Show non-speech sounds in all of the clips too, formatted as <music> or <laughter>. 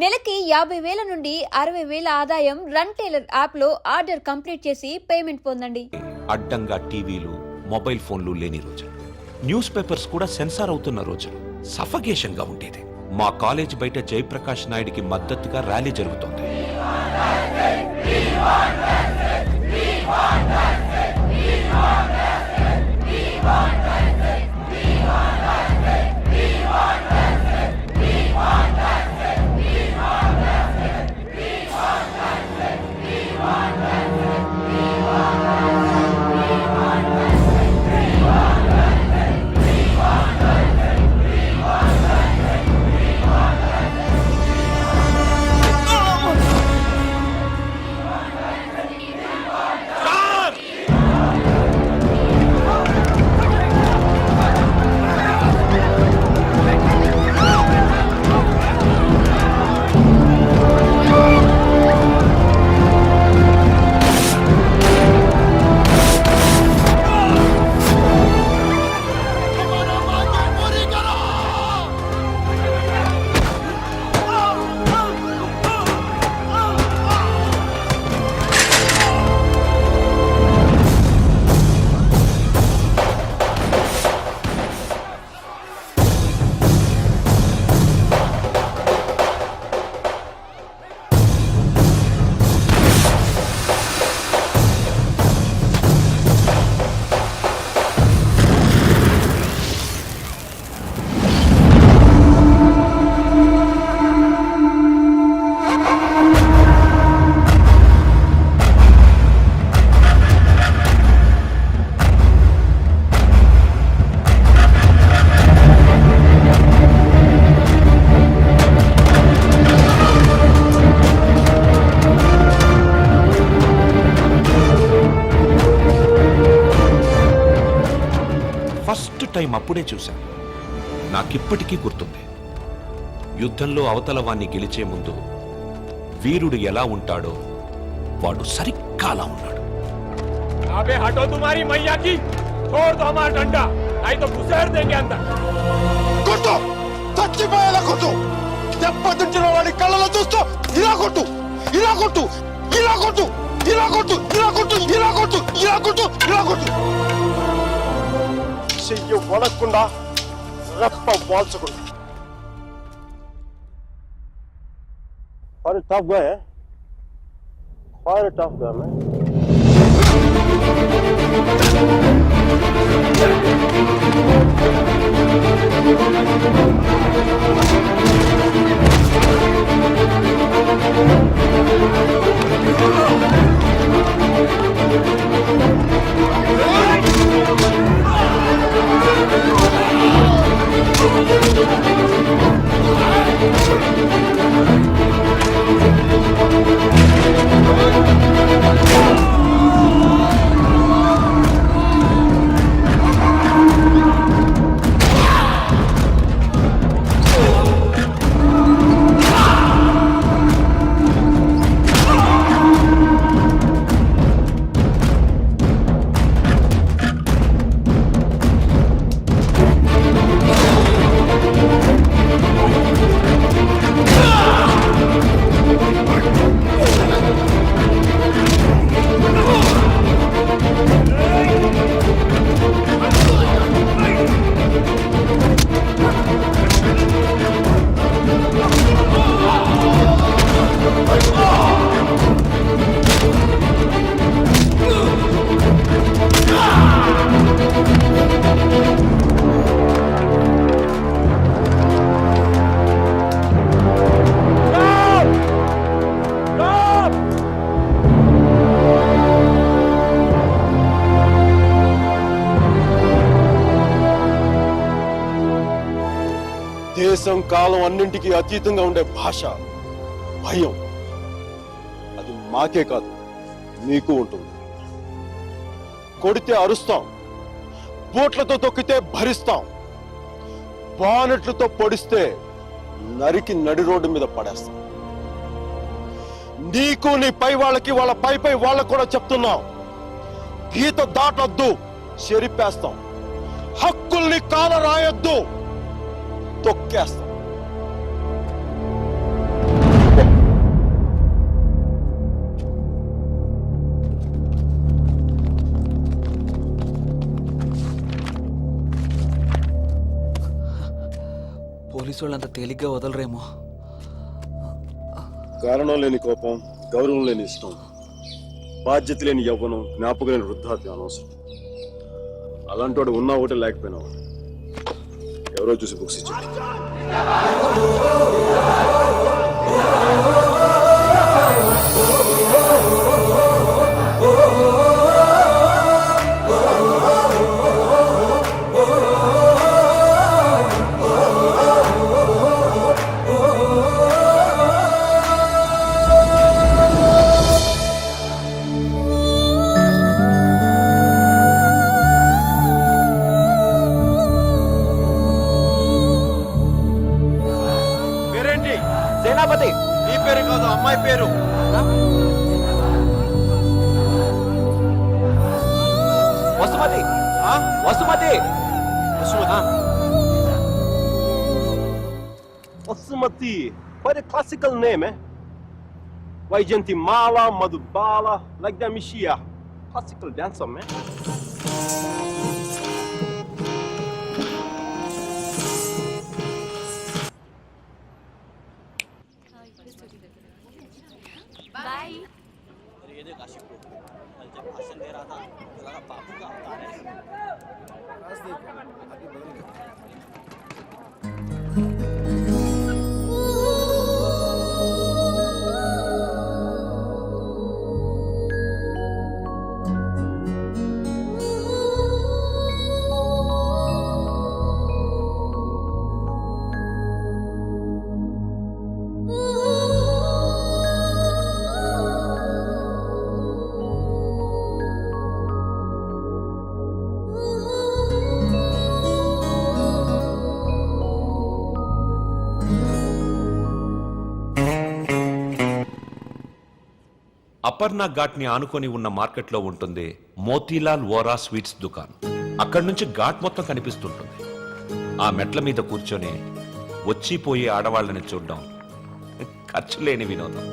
నెలకి యాభై వేల నుండి అరవై వేల ఆదాయం రన్ టైలర్ యాప్లో ఆర్డర్ కంప్లీట్ చేసి పేమెంట్ పొందండి. అడ్డంగా టీవీలు మొబైల్ ఫోన్లు లేని రోజులు. న్యూస్ పేపర్స్ కూడా సెన్సార్ అవుతున్న రోజులు. సఫకేషన్గా ఉండేది. మా కాలేజ్ బయట జయప్రకాష్ నాయుడికి మద్దతుగా ర్యాలీ జరుగుతోంది. ఫస్ట్ టైం అప్పుడే చూశాను నాకిప్పటికీ గుర్తుంది యుద్ధంలో అవతల వాణ్ణి గెలిచే ముందు వీరుడు ఎలా ఉంటాడో వాడు సరిగ్గా అలా ఉన్నాడు अबे हटो तुम्हारी मैया की छोड़ दो हमारा डंडा नहीं तो घुसेड़ देंगे अंदर కొట్టు చచ్చిపోయేలా కొట్టు దెబ్బతించిన వాడి కళ్ళలో చూస్తూ ఇలా కొట్టు ఇలా కొట్టు ఇలా కొట్టు ఇలా కొట్టు ఇలా కొట్టు ఇలా కొట్టు ఇలా కొట్టు ఇలా కొట్టు చెయ్యి వడకుండా రెప్ప వాల్చకుండా Quite a tough guy, eh? Quite a tough guy, man. కాలం అన్నింటికీ అతీతంగా ఉండే భాష భయం. అది మాకే కాదు మీకు ఉంటుంది. కొడితే అరుస్తాం బూట్లతో తొక్కితే భరిస్తాం బానెట్లతో పొడిస్తే నరికి నడి రోడ్డు మీద పడేస్తాం. నీకు నీ పై వాళ్ళకి వాళ్ళ పై పై వాళ్ళకు కూడా చెప్తున్నాం. గీత దాటొద్దు చెరిపేస్తాం. హక్కుల్ని కాల రాయొద్దు తొక్కేస్తాం. పోలీసు వాళ్ళు అంత తేలిగ్గా వదలరేమో. కారణం లేని కోపం గౌరవం లేని ఇష్టం బాధ్యత లేని యవ్వనం జ్ఞాపకం లేని వృద్ధాప్యం అనవసరం. అలాంటి వాడు ఉన్నా ఒకటి లేకపోయినా ఒకటి ఎవరో చూసి బుక్స్ ఇచ్చారు Osumati. Osumati. Quite a classical name, eh? mala madubala like that Mishia. Classical dancer, man. Aparna ఘాట్ని ఆనుకొని ఉన్న మార్కెట్లో ఉంటుంది మోతీలాల్ వోరా స్వీట్స్ దుకాన్ అక్కడి నుంచి ఘాట్ మొత్తం కనిపిస్తుంటుంది. ఆ మెట్ల మీద కూర్చొని వచ్చిపోయే ఆడవాళ్ళని చూడడం ఖర్చు లేని వినోదం.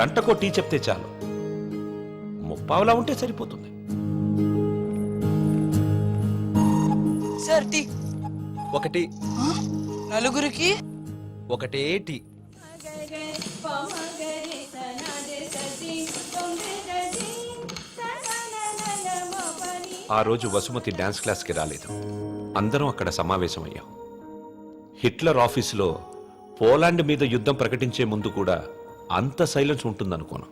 గంటకో టీ చెప్తే చాలు. ముప్పావులా ఉంటే సరిపోతుంది. Sir tea. ఒకటి. నలుగురికి? ఒకటే టీ. ఆ రోజు వసుమతి డ్యాన్స్ క్లాస్కి రాలేదు. అందరం అక్కడ సమావేశమయ్యాం. హిట్లర్ ఆఫీసులో పోలాండ్ మీద యుద్ధం ప్రకటించే ముందు కూడా అంత సైలెన్స్ ఉంటుందనుకోను.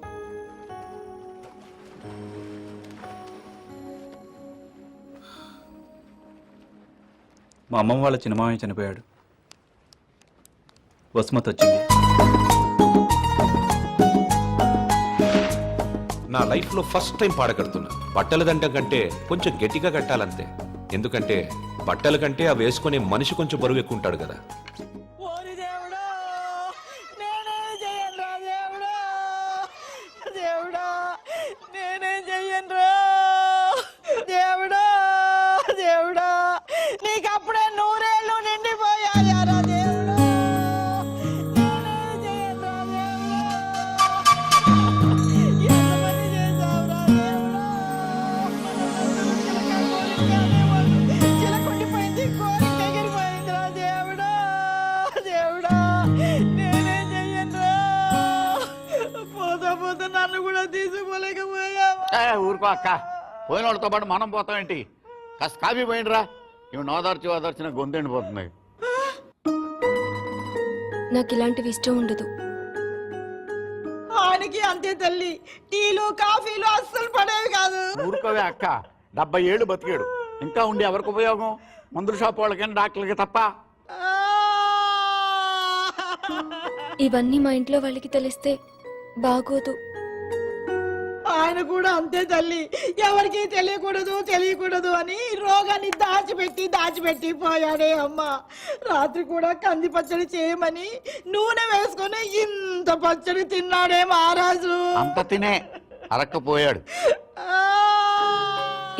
మా అమ్మమ్మ వాళ్ళ చిన్నమామయ్య చనిపోయాడు. వసుమతి వచ్చింది నా లైఫ్లో ఫస్ట్ టైం పాడగడుతున్నా బట్టలు దండం కంటే కొంచెం గట్టిగా కట్టాలంతే. ఎందుకంటే బట్టల కంటే ఆ వేసుకునే మనిషి కొంచెం బరువు ఎక్కువ ఉంటాడు కదా. వాళ్ళతో పాటు మనం పోతాం ఏంటి? కాస్త కాఫీ పోయిండ్రా. ఇవి నోదార్చి ఓదార్చిన గొంతెండిపోతుంది నాకు ఇలాంటివి ఇష్టం ఉండదు. ఆయనకి అంతే తల్లి. టీలు కాఫీలు అస్సలు పడేవి కాదు. ఊరుకోవే అక్క. డెబ్బై ఏళ్ళు బతికాడు. ఇంకా ఉండి ఎవరికి ఉపయోగం? మందుల షాప్ వాళ్ళకి డాక్టర్లకి తప్ప! ఇవన్నీ మా ఇంట్లో వాళ్ళకి తెలిస్తే బాగోదు. ఆయన కూడా అంతే తల్లి. ఎవరికి తెలియకూడదు తెలియకూడదు అని రోగాన్ని దాచిపెట్టి దాచిపెట్టి పోయాడే అమ్మ. రాత్రి కూడా కంది పచ్చడి చేయమని నూనె వేసుకొని ఇంత పచ్చడి తిన్నాడే మహారాజు. అంత తినే అరక్కపోయాడు!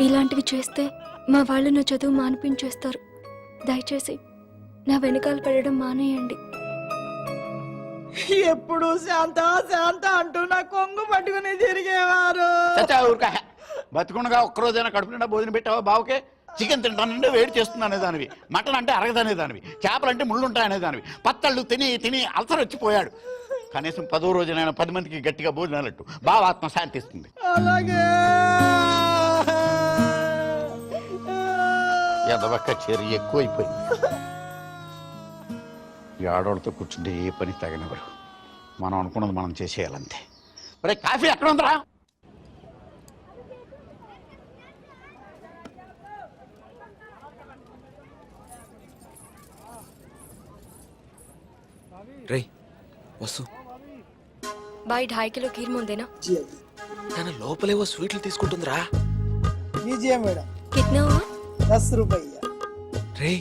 ఇలాంటివి చేస్తే మా వాళ్ళు నా చదువు మానిపించేస్తారు. దయచేసి నా వెనకాల పడడం మానేయండి. ఎప్పుడు శాంత శాంత అంటూ నా కొంగు పట్టుకుని తిరిగేవారు. చచ్చా ఊరుక. బతుకుండగా ఒక్కరోజైనా కడుపు నిండా భోజనం పెట్టావా బావకే? చికెన్ తింటానంటే వేడి చేస్తుంది అనేదానివి. మటన్ అంటే అరగదనేదానివి. చేపలు అంటే ముళ్ళు ఉంటాయనేదానివి పత్తళ్ళు తిని తిని అల్సర్ వచ్చిపోయాడు కనీసం పదో రోజునైనా పది మందికి గట్టిగా భోజనాలట్టు. బాగా ఆత్మ శాంతిస్తుంది. అలాగే. ఎదవక్క చెరి ఎక్కువైపోయింది. ఈ ఆడవాళ్ళతో కూర్చుంటే ఏ పని తగినవాడు మనం అనుకున్నది మనం చేసేయాలంతే మరి కాఫీ ఎక్కడ ఉందరా రే వసు బాయ్ ఢాయి కిలో కీర్ ముందేనా తన లోపలేవో స్వీట్లు తీసుకుంటుందిరా लीजिए मैडम కిట్నా హువా? दस रुपया రే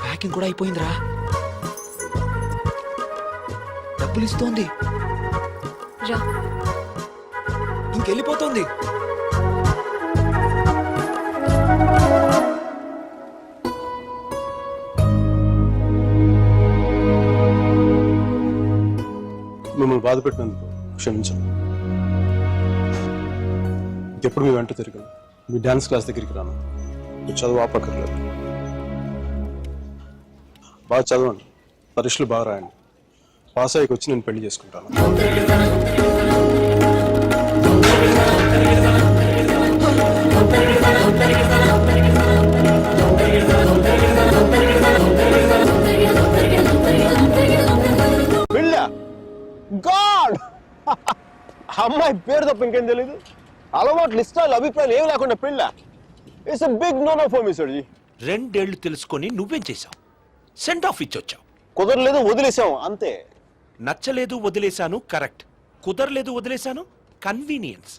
ప్యాకింగ్ కూడా అయిపోయిందిరా రా. ఇంకెళ్ళిపోతుంది. మిమ్మల్ని బాధ పెట్టినందుకు క్షమించండి. ఎప్పుడు మీ వెంట తిరిగాను. మీ డాన్స్ క్లాస్ దగ్గరికి రాను. మీ చదువు ఆపక్కర్లేదు. బాగా చదవండి. పరీక్షలు బాగా రాయండి. పాస్ అయ్యకి వచ్చి నేను పెళ్ళి చేసుకుంటాను. గాడ్! అమ్మాయి పేరు తప్ప ఇంకేం తెలీదు. అలవాట్లు ఇష్టాలు అభిప్రాయాలు ఏమి లేకుండా పెళ్ళ? It's big no no for me సర్జీ రెండేళ్ళు తెలుసుకొని నువ్వేం చేశావు? Send off ఇచ్చొచ్చావు. కుదరలేదు వదిలేసాం అంతే. నచ్చలేదు వదిలేశాను కరెక్ట్. కుదరలేదు వదిలేశాను కన్వీనియన్స్.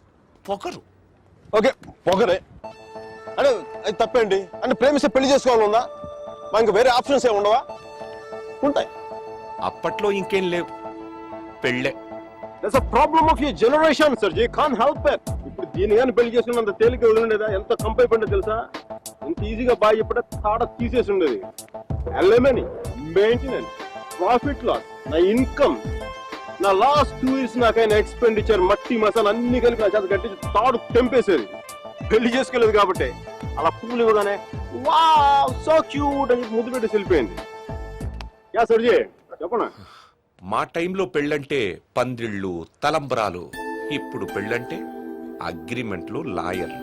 పొగరు. ఓకే పొగరే. అంటే అది తప్పేంటి? అంటే ప్రేమిస్తే పెళ్ళి చేసుకోవాలి ఉందా? మా ఇంకా వేరే ఆప్షన్స్ ఏమి ఉండవా? ఉంటాయి. అప్పట్లో ఇంకేం లేవు. పెళ్ళే. That's a problem of your generation sir ji can help it ఇప్పుడు దీని కానీ పెళ్ళి చేసుకున్నంత తేలిక వదిలిండేదా ఎంత కంపై పడిందో తెలుసా? ఇంత ఈజీగా బాగా చెప్పడే తాడ తీసేసి ఉండేది. ఎల్ఎమని మెయింటెనెన్స్ ప్రాఫిట్ లాస్ నా ఇన్కమ్ నా లాస్ట్ టూ ఇయర్స్ నాకైన ఎక్స్పెండిచర్ మట్టి మసాలా అన్ని కలిపి నా చేత కట్టి తాడు తెంపేసేది. పెళ్ళి చేసుకోలేదు కాబట్టి. అలా పువ్వులు ఇవ్వగానే వా సో క్యూట్ అని ముద్దు పెట్టి వెళ్ళిపోయింది. యా సర్జీ చెప్పనా? మా టైంలో పెళ్ళంటే పందిళ్ళు తలంబరాలు. ఇప్పుడు పెళ్ళంటే అగ్రిమెంట్లు లాయర్లు.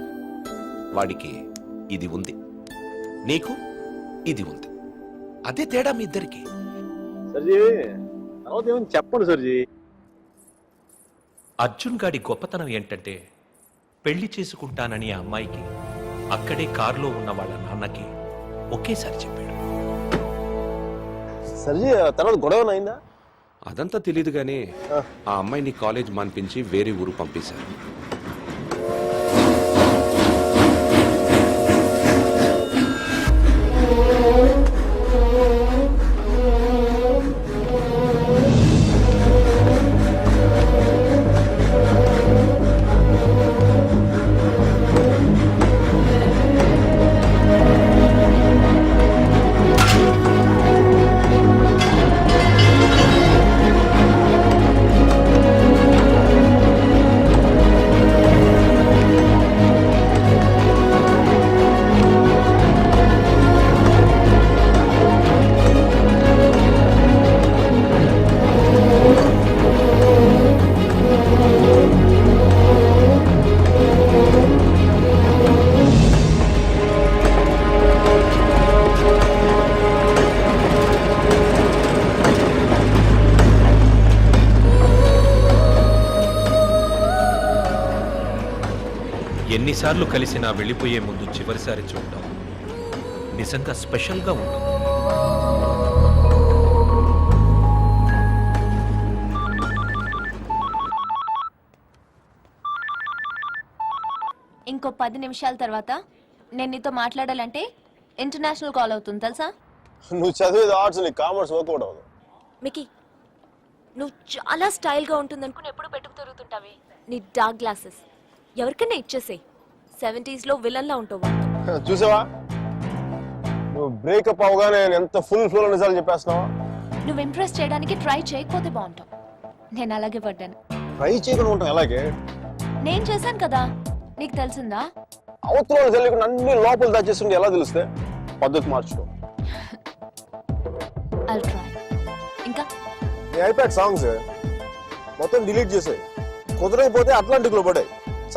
వాడికి ఇది ఉంది. నీకు ఇది ఉంది. అదే తేడా మీ ఇద్దరికి. సర్జీ తర్వాత ఏమైనా చెప్పండి సర్జీ. అర్జున్ గాడి గొప్పతనం ఏంటంటే పెళ్ళి చేసుకుంటానని ఆ అమ్మాయికి అక్కడే కారులో ఉన్న వాళ్ళ నాన్నకి ఒకేసారి చెప్పాడు. సర్జీ తర్వాత గొడవ అయిందా? అదంతా తెలియదు గానీ ఆ అమ్మాయిని కాలేజ్ మాన్పించి వేరే ఊరు పంపేశారు. ఎన్నిసార్లు కలిసినా వెళ్ళిపోయే ముందు చివరిసారి చూడటం నిజంగా స్పెషల్గా ఉంటుంది. ఇంకో పది నిమిషాల తర్వాత నేను నీతో మాట్లాడాలంటే ఇంటర్నేషనల్ కాల్ అవుతుంది తెలుసా? నువ్వు చదివేది ఆర్ట్స్ నీ కామర్స్ వర్కౌట్ అవ్వదు. మికి నువ్వు చాలా స్టైల్గా ఉంటుందనుకుని ఎప్పుడు పెట్టుకు తిరుగుతుంటావే? నీ డార్క్ గ్లాసెస్. ఎవరికైనా ఇచ్చేసేయ్. సెవెంటీస్లో విలన్లా ఉంటావు వాడితో. చూసావా? నువ్వు బ్రేకప్ అవగానే నేను ఎంత ఫుల్ ఫ్లో నిజాలు చెప్పేస్తున్నావా. నువ్వు ఇంప్రెస్ చేయడానికి ట్రై చేయకపోతే బాగుంటావు. నేను అలాగే పడ్డాను. ట్రై చేయకుండా ఉంటాం ఎలాగే? నేను చేశాను కదా. నీకు తెలిసిందా? అవతల తెలియకుండా అన్ని లోపల దాచేస్తుంటే ఎలా తెలుస్తే? పద్ధతి మార్చుకో. Try. ఇంకా? నీ ఐప్యాడ్ సాంగ్స్ మొత్తం డిలీట్ చేసాయి. కుదరకపోతే అట్లాంటిక్లో పడాయి.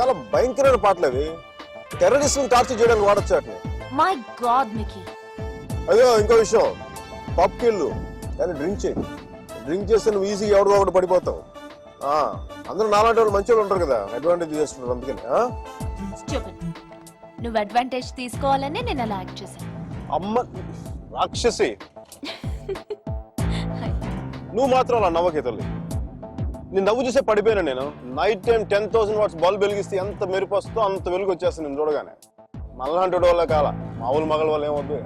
చాలా భయంకరమైన పాటలు అవి. టెర్రరిస్ట్ టార్చర్ చేయడానికి వాడచ్చు వాటిని మై గాడ్ మికీ అదే ఇంకో విషయం. పబ్కి వెళ్ళు కానీ డ్రింక్ చేయి. డ్రింక్ చేస్తే నువ్వు ఈజీగా ఎవరిదో ఒకటి పడిపోతావు. ఆ, అందరూ నాలాంటి వాళ్ళు మంచి వాళ్ళు ఉంటారు కదా. అడ్వాంటేజ్ చేస్తున్నారు అందుకని ఆ? నువ్వు అడ్వాంటేజ్ తీసుకోవాలనే నేను అలా యాక్ట్ చేశాను. అమ్మ రాక్షసి. <laughs> నువ్వు మాత్రం అలా నవ్వకే తల్లి. నీ నవ్వు చూసే పడిపోయాను నేను. Night time ten thousand watts bulb వెలిగిస్తే ఎంత మెరుపు వస్తుందో అంత వెలుగు వచ్చేస్తుంది నేను చూడగానే. మళ్ళాంటి వాళ్ళ కాల. మామూలు మగల వాళ్ళు ఏమవుతుంది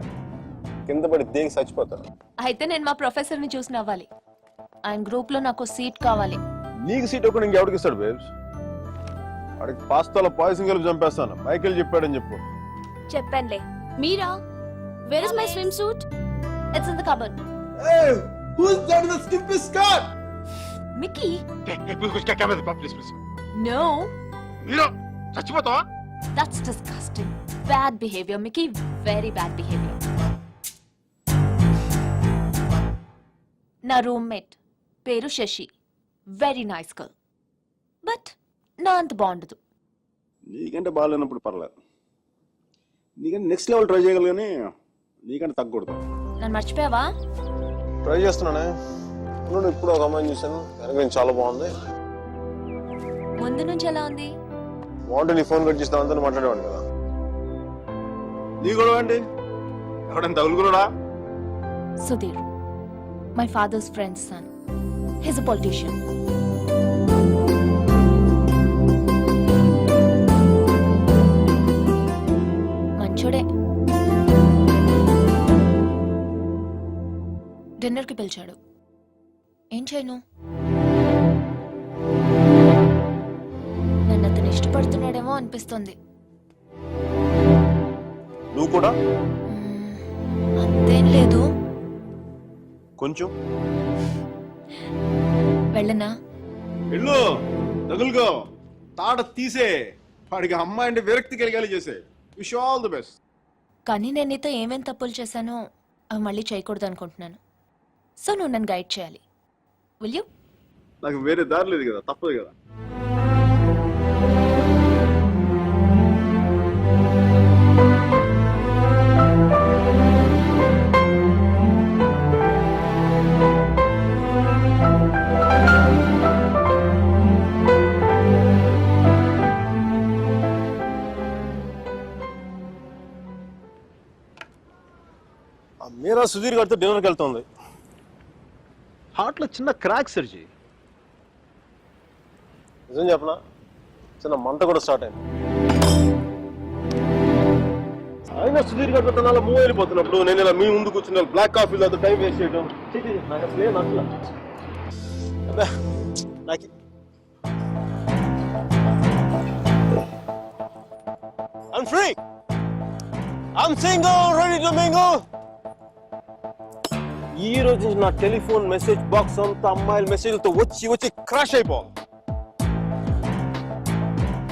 కింద పడి దేగి చచ్చిపోతారు? అయితే నేను మా ప్రొఫెసర్ని చూసి నవ్వాలి. ఆయన గ్రూప్లో నాకు సీట్ కావాలి. నీకు సీట్ ఒకటి ఇంకెవడికి ఇస్తాడు బేబ్స్ వాడికి పాస్తాలో పాయసం కలిపి చంపేస్తాను. మైకేల్ చెప్పాడని చెప్పు. చెప్పానులే. మీరా? Where is my swimsuit it's in the cupboard Mickey no చచ్చిపోతావా? That's disgusting bad behaviour Mickey very bad behaviour నా రూమ్మేట్ పేరు Shashi. Very nice girl but నా అంత బాగుండదు. నీకంటే బాగాలేనప్పుడు పర్లేదు. నీకంటే నెక్స్ట్ లెవెల్ ట్రై చేయగలి కానీ నీకంటే తగ్గకూడదు. నన్ను మర్చిపోయావా? ట్రై చేస్తున్నానే. నువ్వు ఇప్పుడు ఒక అమ్మాయిని చూశాను. వెనక చాలా బాగుంది. ముందు నుంచి ఎలా ఉంది? బాగుంటే నీ ఫోన్ కట్ చేస్తే అంతా మాట్లాడేవాడు కదా. నీ గొడవ అండి ఎవడైనా తగులుకున్నాడా Sudheer my father's friends son his a politician మంచోడే. డిన్నర్కి పిలిచాడు. ఏం చేయను? నన్ను అతను ఇష్టపడుతున్నాడేమో అనిపిస్తుంది. నువ్వు కూడా? అంతేం లేదు. కొంచెం. వెళ్ళనా? వెళ్ళు తగులుకో. తాట తీసే. వాడికి అమ్మాయి అంటే విరక్తి కలిగేలా చేసే. విష్ ఆల్ ది బెస్ట్ కానీ నేను నీతో ఏమేం తప్పులు చేశానో అవి మళ్ళీ చేయకూడదు అనుకుంటున్నాను. సో నువ్వు నన్ను గైడ్ చేయాలి. విల్ యూ నాకు వేరే దారి లేదు కదా తప్పదు కదా. మీరా సుధీర్ గారితో డిన్నర్కి వెళ్తుంది. హార్ట్లో చిన్న క్రాక్ సర్జీ నిజం చెప్పనా? చిన్న మంట కూడా స్టార్ట్ అయింది. అయినా సుధీర్ గారితో తన మూవ్ వెళ్ళిపోతున్నప్పుడు నేను ఇలా మీ ముందు కూర్చున్న బ్లాక్ కాఫీ తాతో టైం వేస్ట్ చేయడం. నాకు అసలు ఏం నాకు I'm free. I'm single, ready to mingle. ఈ రోజు నుంచి నా టెలిఫోన్ మెసేజ్ బాక్స్ అంతా అమ్మాయిల మెసేజ్లతో వచ్చి వచ్చి క్రాష్ అయిపో.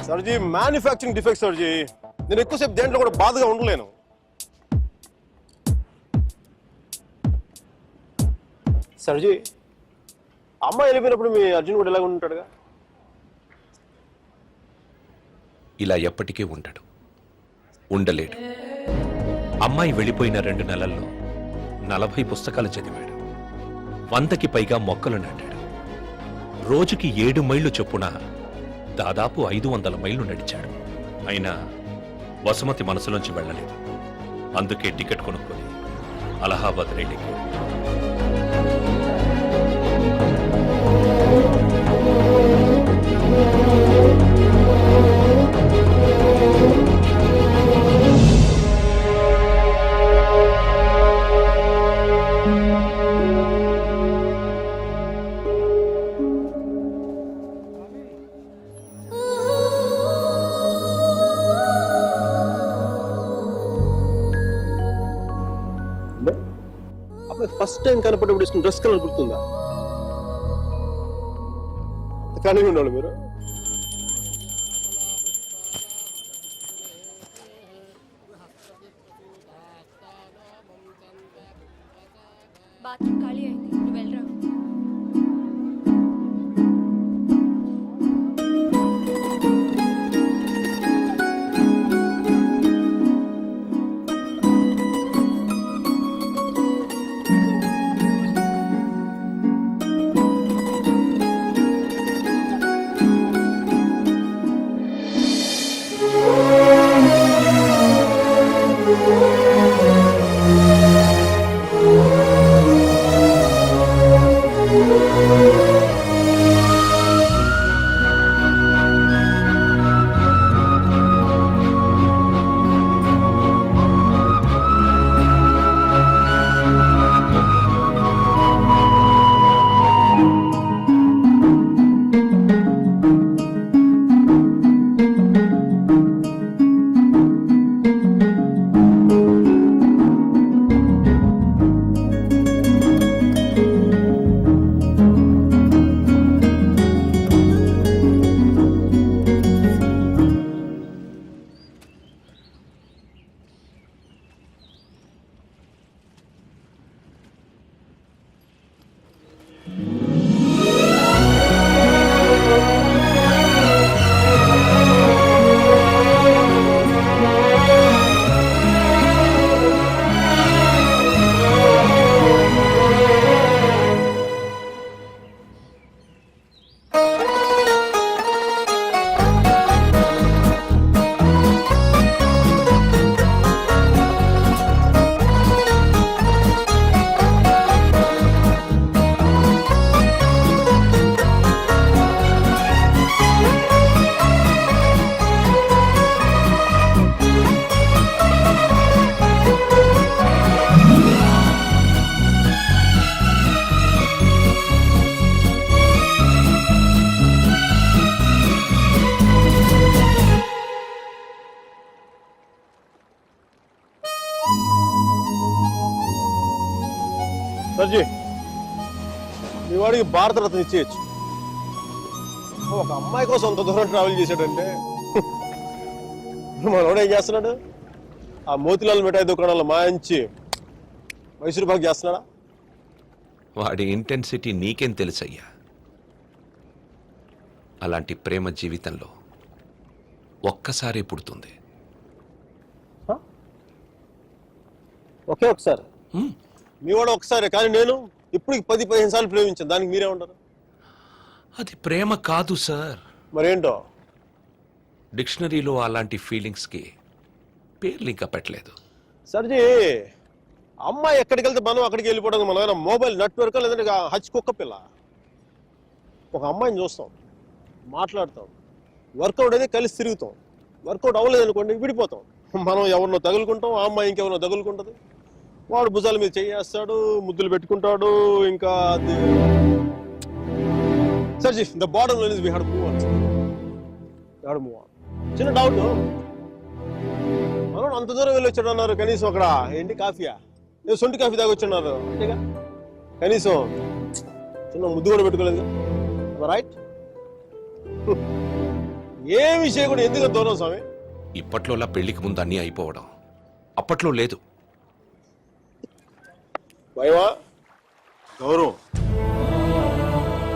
సర్జీ మ్యానుఫ్యాక్చరింగ్ డిఫెక్ట్ సర్జీ. నేను ఎక్కువసేపు దేంట్లో కూడా బాధగా ఉండలేను. సర్జీ అమ్మాయి వెళ్ళిపోయినప్పుడు మీ అర్జున్ కూడా ఎలాగ ఉంటాడుగా? ఇలా ఎప్పటికీ ఉండడు. ఉండలేడు. అమ్మాయి వెళ్ళిపోయిన రెండు నెలల్లో నలభై పుస్తకాలు చదివాడు. వందకి పైగా మొక్కలు నాటాడు. రోజుకి ఏడు మైళ్ళు చొప్పున దాదాపు ఐదు వందల మైళ్ళు నడిచాడు. అయినా వసుమతి మనసులోంచి వెళ్ళలేదు. అందుకే టికెట్ కొనుక్కొని అలహాబాద్ రైలుకి టైం కనపడేప్పుడు వేసుకున్న డ్రెస్ కలర్ గుర్తుందా? కానీ ఉండాలి మీరు? సర్జీ మీ వాడికి భారతరత్న ఇచ్చేయచ్చు. ఒక అమ్మాయి కోసం అంత దూరం ట్రావెల్ చేశాడంటే మనోడు ఏం చేస్తున్నాడు? ఆ మోతిలాల్ మిఠాయి దుకాణంలో మాయించి మైసూరు పాక్ చేస్తున్నాడా? వాడి ఇంటెన్సిటీ నీకేం తెలుసయ్యా? అలాంటి ప్రేమ జీవితంలో ఒక్కసారి పుడుతుంది. ఒకే ఒకసారి. మీ వాడు ఒకసారి కానీ నేను ఇప్పుడు పది పదిహేను సార్లు ప్రేమించాను. దానికి మీరే ఉంటారు అది ప్రేమ కాదు సార్. మరేంటో? డిక్షనరీలో అలాంటి ఫీలింగ్స్కి పేర్లు ఇంకా పెట్టలేదు. సర్జీ అమ్మాయి ఎక్కడికి వెళ్తే మనం అక్కడికి వెళ్ళిపోవడం మనం మొబైల్ నెట్వర్క్ లేదంటే హచ్ కుక్క పిల్ల? ఒక అమ్మాయిని చూస్తాం మాట్లాడతాం వర్కౌట్ అయితే కలిసి తిరుగుతాం. వర్కౌట్ అవ్వలేదు అనుకోండి విడిపోతాం. మనం ఎవరినో తగులుకుంటాం ఆ అమ్మాయి ఇంకెవరినో తగులుకుంటుంది. వాడు భుజాల మీద చేయేస్తాడు ముద్దులు పెట్టుకుంటాడు ఇంకా అది the bottom line is we had move on move on చిన్న డౌట్ మనోడు అంత దూరం వెళ్ళి వచ్చాడు అన్నారు కనీసం అక్కడ ఏంటి కాఫీయా? నేను సొంటి కాఫీ తాగి వచ్చున్నారు అంతేగా? కనీసం చిన్న ముద్దు కూడా పెట్టుకోలేదు. రైట్ <laughs> ఏ విషయం కూడా ఎందుకు దూరం స్వామి? ఇప్పట్లోలా పెళ్ళికి ముందు అన్నీ అయిపోవడం అప్పట్లో లేదు. భయమా? గౌరవం.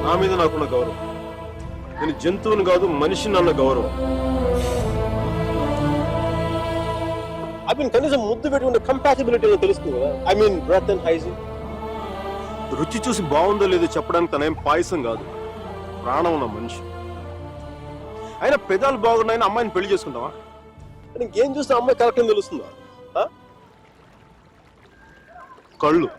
నా మీద నాకున్న గౌరవం. నేను జంతువుని కాదు మనిషిని అన్న గౌరవం. ఐ మీన్ కనీసం ముద్దు పెట్టుకుంటే కంపాసిబిలిటీ తెలుస్తుంది కదా. I mean breath and hygiene రుచి చూసి బాగుందో లేదో చెప్పడానికి తనేం పాయసం కాదు. ప్రాణం ఉన్న మనిషి. అయినా పెదాలు బాగున్నాయని అమ్మాయిని పెళ్ళి చేసుకుంటావా? ఇంకేం చూస్తే అమ్మాయి కరెక్ట్ తెలుస్తుందా? కళ్ళు.